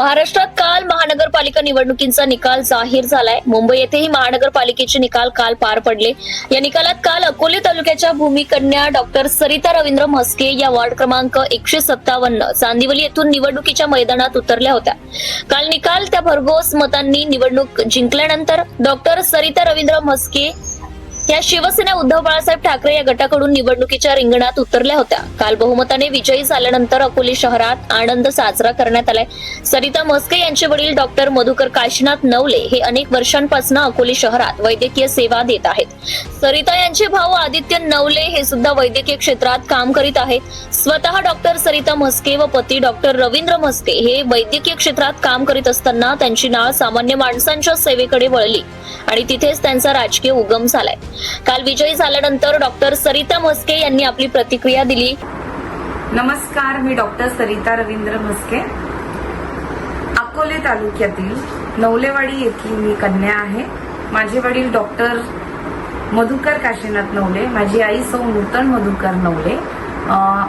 महाराष्ट्रात काल महानगरपालिका निवडणुकींचा निकाल जाहीर झालाय. मुंबई येथेही महानगरपालिकेचे निकाल काल पार पडले. या निकालात काल अकोले तालुक्याच्या भूमिकन्या डॉक्टर सरिता रवींद्र म्हस्के या वार्ड क्रमांक एकशे सत्तावन्न चांदिवली येथून निवडणुकीच्या मैदानात उतरल्या होत्या. काल निकाल त्या भरघोस मतांनी निवडणूक जिंकल्यानंतर डॉक्टर सरिता रवींद्र म्हस्के या शिवसेना उद्धव बाळासाहेब ठाकरे या गटाकडून निवडणुकीच्या रिंगणात उतरल्या होत्या. काल बहुमताने विजयी झाल्यानंतर अकोले शहरात आनंद साजरा करण्यात आलाय. सरिता म्हस्के यांचे वडील डॉक्टर मधुकर काशीनाथ नवले हे अनेक वर्षांपासून अकोले शहरात वैद्यकीय सेवा देत आहेत. सरिता यांचे भाऊ आदित्य नवले हे सुद्धा वैद्यकीय क्षेत्रात काम करीत आहेत. स्वतः डॉक्टर सरिता म्हस्के व पती डॉक्टर रवींद्र म्हस्के हे वैद्यकीय क्षेत्रात काम करीत असताना त्यांची नाळ सामान्य माणसांच्या सेवेकडे वळली आणि तिथेच त्यांचा राजकीय उगम झालाय. काल विजयी झाल्यानंतर डॉक्टर सरिता म्हस्के यांनी आपली प्रतिक्रिया दिली. नमस्कार मी डॉक्टर सरिता रवींद्र म्हस्के. अकोले तालुक्यातील नवलेवाडी येथील मी कन्या आहे. माझे वडील डॉक्टर मधुकर काशीनाथ नवले माझी आई सौ नूतन मधुकर नवले.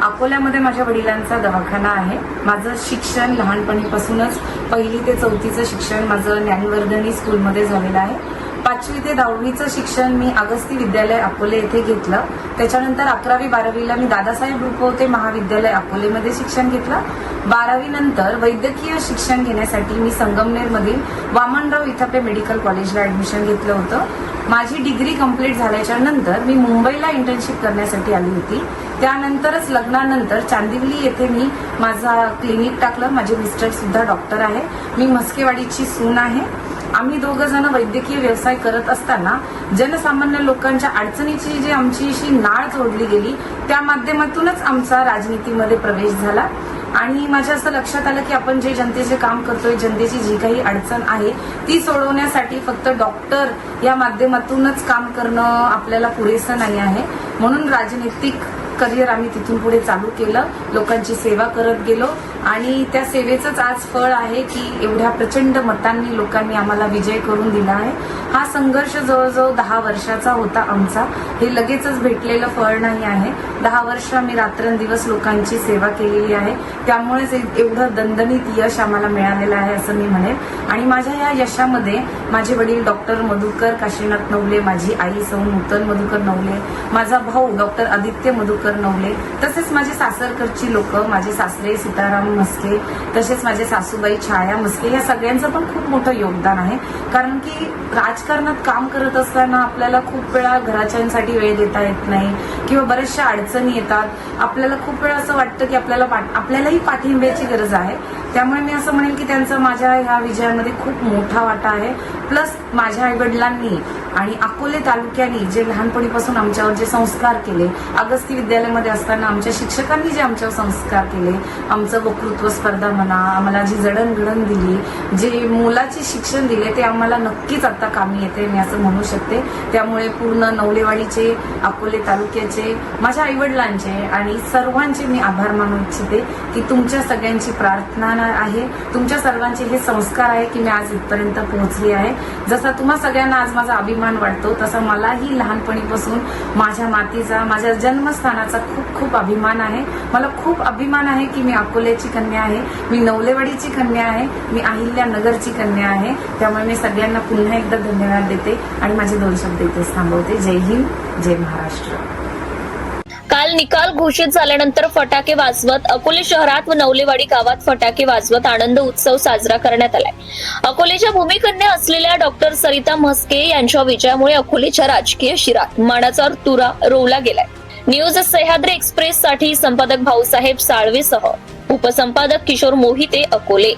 अकोल्यामध्ये माझ्या वडिलांचा दवाखाना आहे. माझं शिक्षण लहानपणीपासूनच पहिली ते चौथीचं शिक्षण माझं ज्ञानवर्धनी स्कूलमध्ये झालेलं आहे. पाचवी ते दहावीचं शिक्षण मी अगस्ती विद्यालय अकोले येथे घेतलं. त्याच्यानंतर अकरावी बारावीला मी दादासाहेब रुपवते महाविद्यालय अकोलेमध्ये शिक्षण घेतलं. बारावी नंतर वैद्यकीय शिक्षण घेण्यासाठी मी संगमनेरमधील वामनराव इथापे मेडिकल कॉलेजला ऍडमिशन घेतलं होतं. माझी डिग्री कंप्लीट झाल्याच्यानंतर मी मुंबईला इंटर्नशिप करण्यासाठी आली होती. त्यानंतरच लग्नानंतर चांदिवली येथे मी माझा क्लिनिक टाकलं. माझे मिस्टर सुद्धा डॉक्टर आहे. मी मस्केवाडीची सून आहे. आम्ही दोघं जण वैद्यकीय व्यवसाय करत असताना जनसामान्य लोकांच्या अडचणीची जी आमची अशी नाळ जोडली गेली त्या माध्यमातूनच आमचा राजनीतीमध्ये प्रवेश झाला. आणि माझ्या असं लक्षात आलं की आपण जे जनतेचे काम करतोय जनतेची जी काही अडचण आहे ती सोडवण्यासाठी फक्त डॉक्टर या माध्यमातूनच काम करणं आपल्याला पुरेसं नाही आहे. म्हणून राजनीतिक करिअर आम्ही तिथून पुढे चालू केलं. लोकांची सेवा करत गेलो. आणि त्या सेवेचंच आज फळ आहे की एवढ्या प्रचंड मतांनी लोकांनी आम्हाला विजय करून दिला आहे. हा संघर्ष जवळजवळ दहा वर्षाचा होता आमचा. हे लगेचच भेटलेलं फळ नाही आहे. दहा वर्ष आम्ही रात्रंदिवस लोकांची सेवा केलेली आहे. त्यामुळेच एवढं दणदणीत यश आम्हाला मिळालेलं आहे असं मी म्हणेन. आणि माझ्या या यशामध्ये माझे वडील डॉक्टर मधुकर काशीनाथ नवले माझी आई सौ नूतन मधुकर नवले माझा भाऊ डॉक्टर आदित्य मधुकर नवले तसेच माझे सासरकडची लोक माझे सासरे सीताराम म्हस्के तसेच माझे सासूबाई छाया म्हस्के या सगळ्यांचं पण खूप मोठं योगदान आहे. कारण की राजकारणात काम करत असताना आपल्याला खूप वेळा घराच्यांसाठी वेळ देता येत नाही किंवा बऱ्याचशा अडचणी येतात. आपल्याला खूप वेळा असं वाटतं की आपल्याला पाठ- आपल्यालाही पाठिंब्याची गरज आहे. त्यामुळे मी असं म्हणेन की त्यांचा माझ्या ह्या विजयामध्ये खूप मोठा वाटा आहे. प्लस माझ्या आईवडिलांनी आणि अकोले तालुक्याने जे लहानपणीपासून आमच्यावर जे संस्कार केले अगस्ती विद्यालयामध्ये असताना आमच्या शिक्षकांनी जे आमच्यावर संस्कार केले आमचं वक्तृत्व स्पर्धा म्हणा आम्हाला जी जडणघडण दिली जे मुलाचे शिक्षण दिले ते आम्हाला नक्कीच आता कामी येते मी असं म्हणू शकते. त्यामुळे पूर्ण नवलेवाडीचे अकोले तालुक्याचे माझ्या आईवडिलांचे आणि सर्वांचे मी आभार मानू इच्छिते की तुमच्या सगळ्यांची प्रार्थना आहे. तुमच्या सर्वांचे हे संस्कार आहे की मी आज इथपर्यंत पोहोचली आहे. जसा तुम्हा सगळ्यांना आज माझा अभिमान वाटतो तसा मलाही लहानपणीपासून माझ्या मातीचा माझ्या मनाचा खूप खूप अभिमान आहे. मला खूप अभिमान आहे की मी अकोल्याची कन्या आहे. मी नवलेवाडीची कन्या आहे. मी अहिल्या नगरची कन्या आहे. त्यामुळे मी सगळ्यांना पुन्हा एकदा धन्यवाद देते आणि माझे दोन शब्द इथेच थांबवते. जय हिंद जय महाराष्ट्र. काल निकाल घोषित झाल्यानंतर फटाके वाजवत अकोले शहरात व नवलेवाडी गावात फटाके वाजवत आनंद उत्सव साजरा करण्यात आलाय. अकोलेच्या भूमिकन्या असलेल्या डॉक्टर सरिता म्हस्के यांच्या विजयामुळे अकोलेच्या राजकीय शिरात मानाचा तुरा रोवला गेलाय. न्यूज सह्याद्री एक्सप्रेस साठी संपादक भाऊसाहेब साळवेसह. उपसंपादक किशोर मोहिते अकोले.